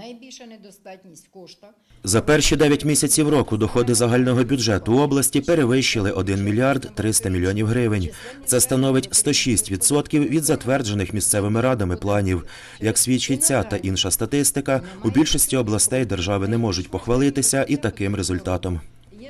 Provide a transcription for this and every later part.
Найбільша недостатність в коштах За перші 9 місяців року доходи загального бюджету області перевищили 1 мільярд 300 мільйонів гривень. Це становить 106% від затверджених місцевими радами планів. Як свідчить ця та інша статистика, у більшості областей держави не можуть похвалитися і таким результатом.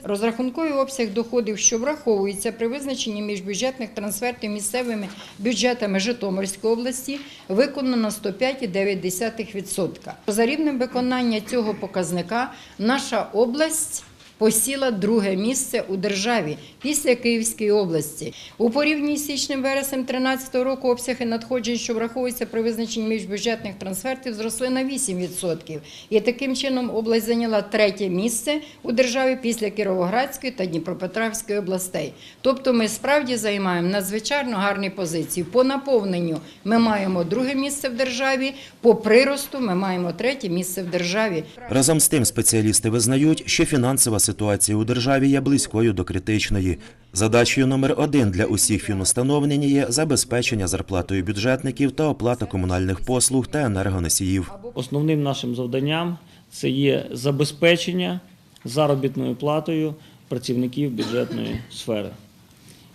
Розрахунковий обсяг доходів, що враховується при визначенні міжбюджетних трансфертів місцевими бюджетами Житомирської області, виконано на 105,9%. За рівнем виконання цього показника наша область посіла друге місце у державі після Київської області. У порівнянні з січнем вереснем 2013 року обсяги надходжень, що враховуються при визначенні міжбюджетних трансфертів, зросли на 8%. І таким чином область зайняла третє місце у державі після Кіровоградської та Дніпропетровської областей. Тобто ми справді займаємо надзвичайно гарні позиції. По наповненню ми маємо друге місце в державі, по приросту ми маємо третє місце в державі. Разом з тим спеціалісти визнають, що фінансова ситуація у державі є близькою до критичної. Задачею номер один для усіх фінустанов нині є забезпечення зарплатою бюджетників та оплата комунальних послуг та енергоносіїв. Основним нашим завданням це є забезпечення заробітною платою працівників бюджетної сфери.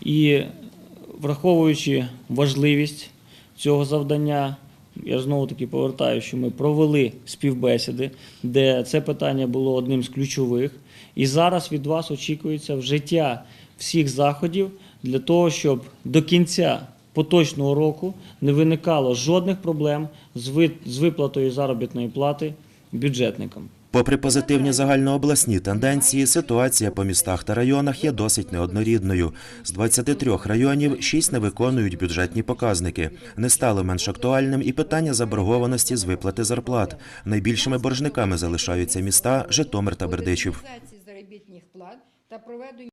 І враховуючи важливість цього завдання, я знову таки повертаю, що ми провели співбесіди, де це питання було одним з ключових. І зараз від вас очікується вжиття всіх заходів для того, щоб до кінця поточного року не виникало жодних проблем з виплатою заробітної плати бюджетникам. Попри позитивні загальнообласні тенденції, ситуація по містах та районах є досить неоднорідною. З 23 районів 6 не виконують бюджетні показники. Не стало менш актуальним і питання заборгованості з виплати зарплат. Найбільшими боржниками залишаються міста Житомир та Бердичів.